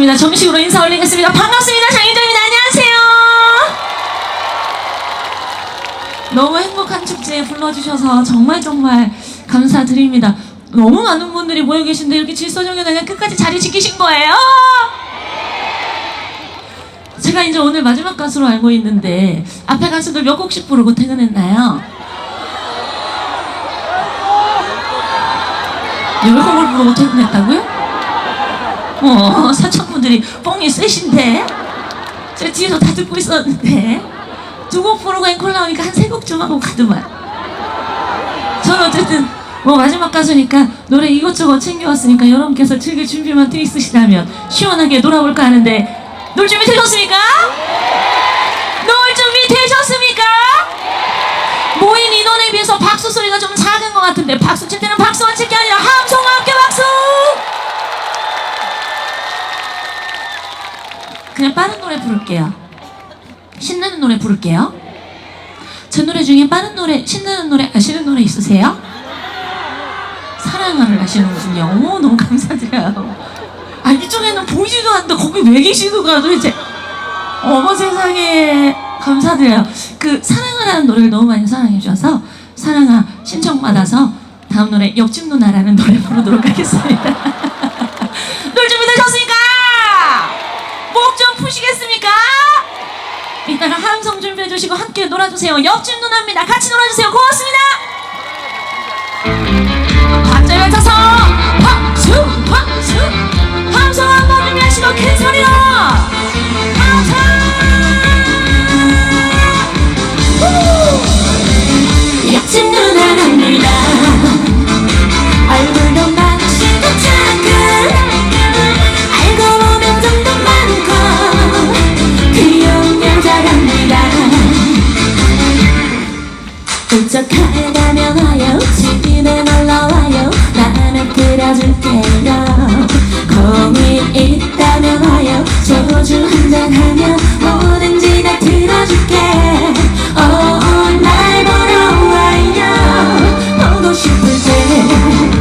네, 감사합니다. 정식으로 인사 올리겠습니다. 반갑습니다. 장인정입니다. 안녕하세요. 너무 행복한 축제에 불러주셔서 정말 정말 감사드립니다. 너무 많은 분들이 모여 계신데 이렇게 질서정연하게 끝까지 자리 지키신 거예요? 제가 이제 오늘 마지막 가수로 알고 있는데 앞에 가수들 몇 곡씩 부르고 퇴근했나요? 열 곡을 부르고 퇴근했다고요? 어, 사천분들이 뽕이 세신데 저 뒤에서 다 듣고 있었는데 두 곡 부르고 앵콜 나오니까 한 세 곡 좀 하고 가더만 저는 어쨌든 뭐 마지막 가수니까 노래 이것저것 챙겨왔으니까 여러분께서 즐길 준비만 돼 있으시다면 시원하게 놀아볼까 하는데 놀 준비 되셨습니까? 놀 준비 되셨습니까? 모인 인원에 비해서 박수 소리가 좀 작은 것 같은데 박수 칠 때는 박수만 칠게 아니라 함성과 함께 박수! 그냥 빠른 노래 부를게요. 신나는 노래 부를게요. 제 노래 중에 빠른 노래, 신나는 노래 아시는 노래 있으세요? 사랑을 아시는군요. 어머, 너무 감사드려요. 아, 이쪽에는 보이지도 않는데 거기 왜 계시는가 도대체. 어머 세상에 감사드려요. 그 사랑하라는 노래를 너무 많이 사랑해 주셔서 사랑아 신청받아서 다음 노래 옆집 누나라는 노래 부르도록 하겠습니다. 놀 준비 되셨습니까? 목 좀 푸시겠습니까? 이따가 함성 준비해 주시고 함께 놀아주세요. 옆집 누나입니다. 같이 놀아주세요. 고맙습니다. 울적하다면 와요. 집에 놀러와요. 나는 끓여줄게요 고민 있다면 와요. 소주 한잔 하면 뭐든지 다 들어줄게. 어, 날 보러 와요. 보고 싶을 때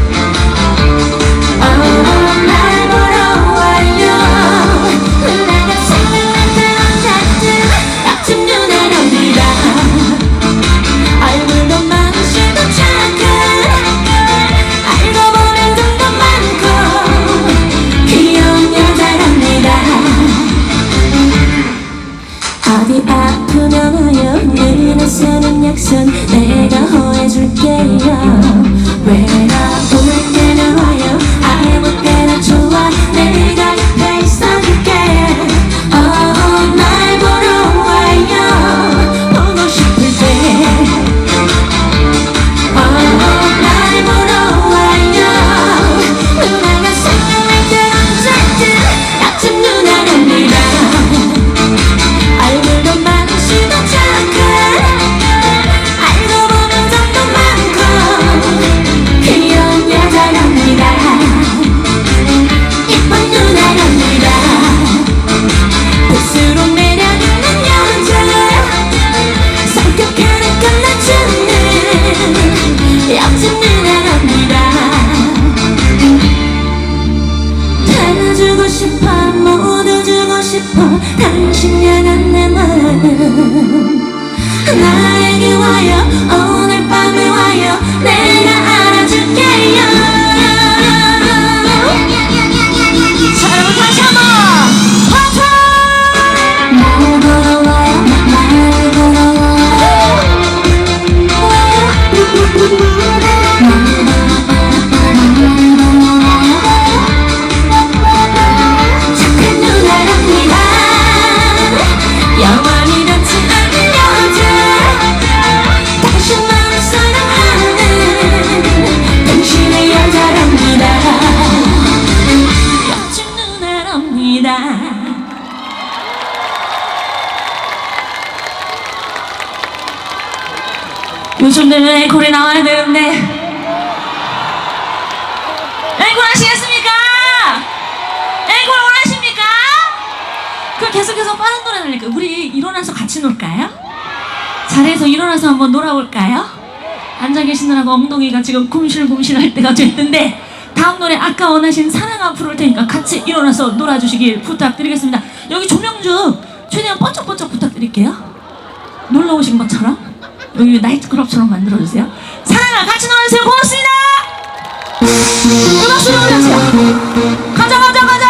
요즘 되면 앵콜이 나와야 되는데 앵콜 하시겠습니까? 앵콜 원하십니까? 그럼 계속해서 빠른 노래 들릴까 우리 일어나서 같이 놀까요? 자리에서 일어나서 한번 놀아볼까요? 앉아 계시느라고 엉덩이가 지금 곰실곰실 할 때가 됐는데 다음 노래 아까 원하신 사랑아 부를 테니까 같이 일어나서 놀아주시길 부탁드리겠습니다. 여기 조명 좀 최대한 번쩍번쩍 부탁드릴게요. 놀러 오신 것처럼 여기 나이트클럽처럼 만들어주세요. 사랑아 같이 놀아주세요. 고맙습니다. 음악 소리 올려주세요. 가자 가자 가자.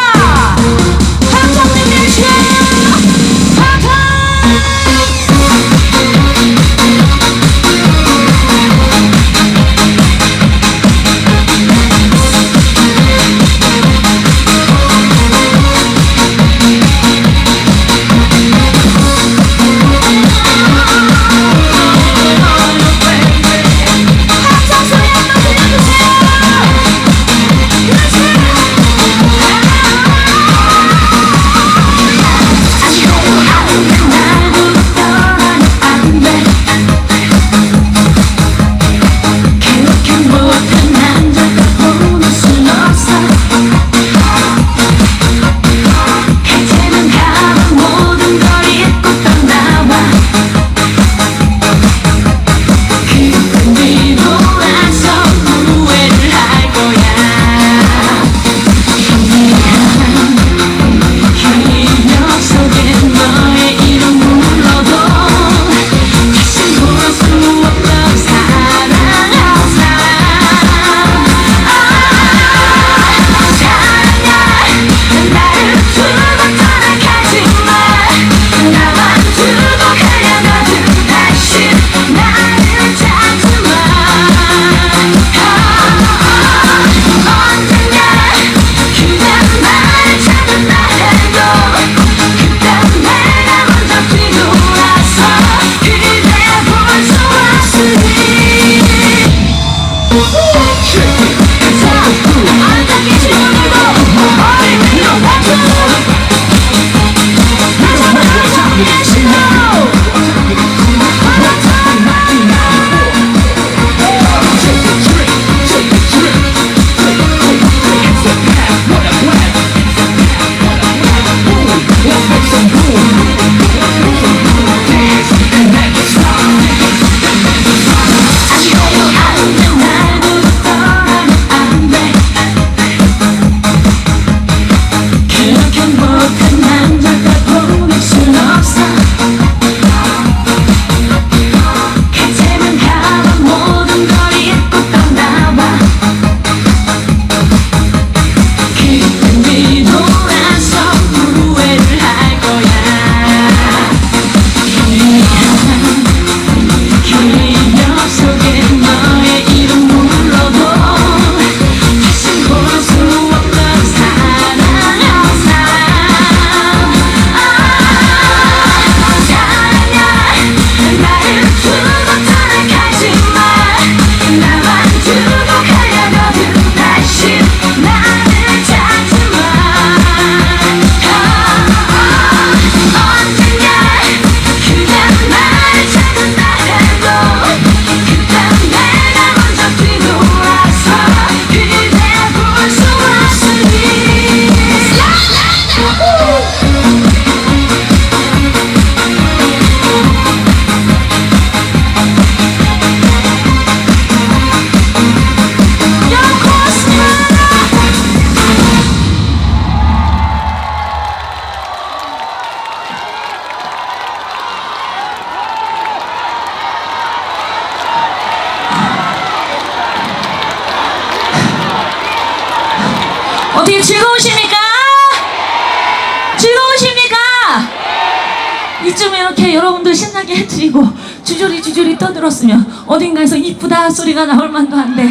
이쯤 이렇게 여러분들 신나게 해드리고 주저리 주저리 떠들었으면 어딘가에서 이쁘다 소리가 나올 만도 한데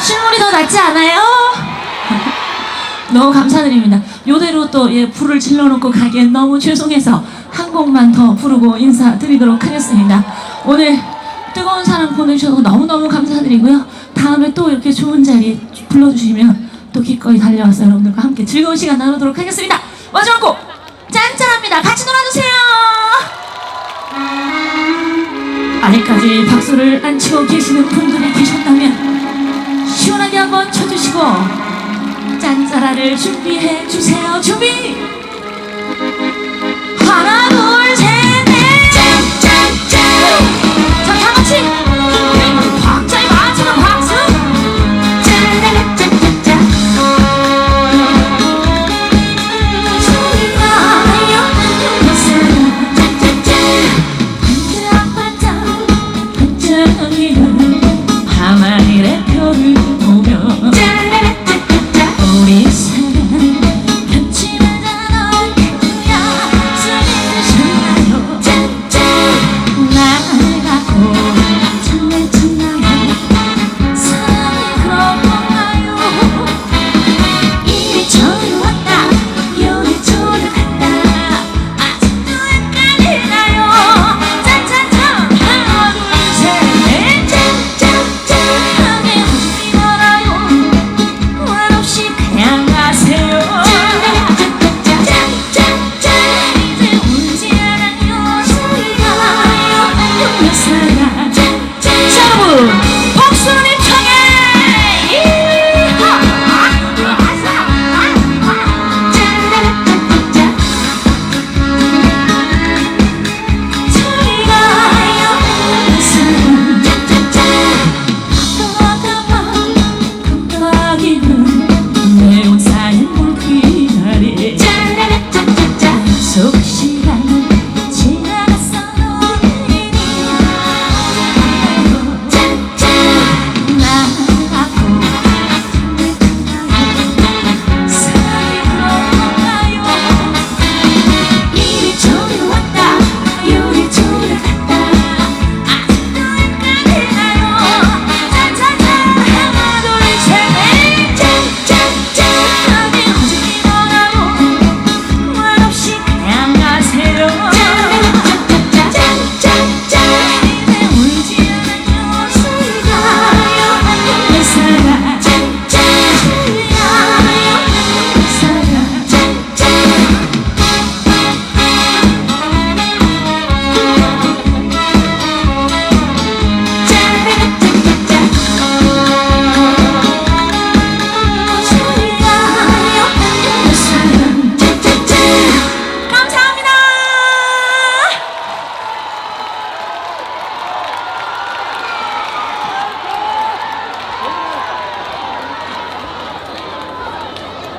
실물이 더 낫지 않아요? 너무 감사드립니다. 요대로 또 예, 불을 질러놓고 가기엔 너무 죄송해서 한 곡만 더 부르고 인사드리도록 하겠습니다. 오늘 뜨거운 사랑 보내주셔서 너무너무 감사드리고요. 다음에 또 이렇게 좋은 자리 불러주시면 또 기꺼이 달려와서 여러분들과 함께 즐거운 시간 나누도록 하겠습니다. 마지막 곡 짠짠합니다. 같이 놀아주세요. 아직까지 박수를 안 치고 계시는 분들이 계셨다면 시원하게 한번 쳐주시고 짠짜라를 준비해 주세요. 준비! 하나, 둘, 셋, 짠짠짠! 자, 다 같이!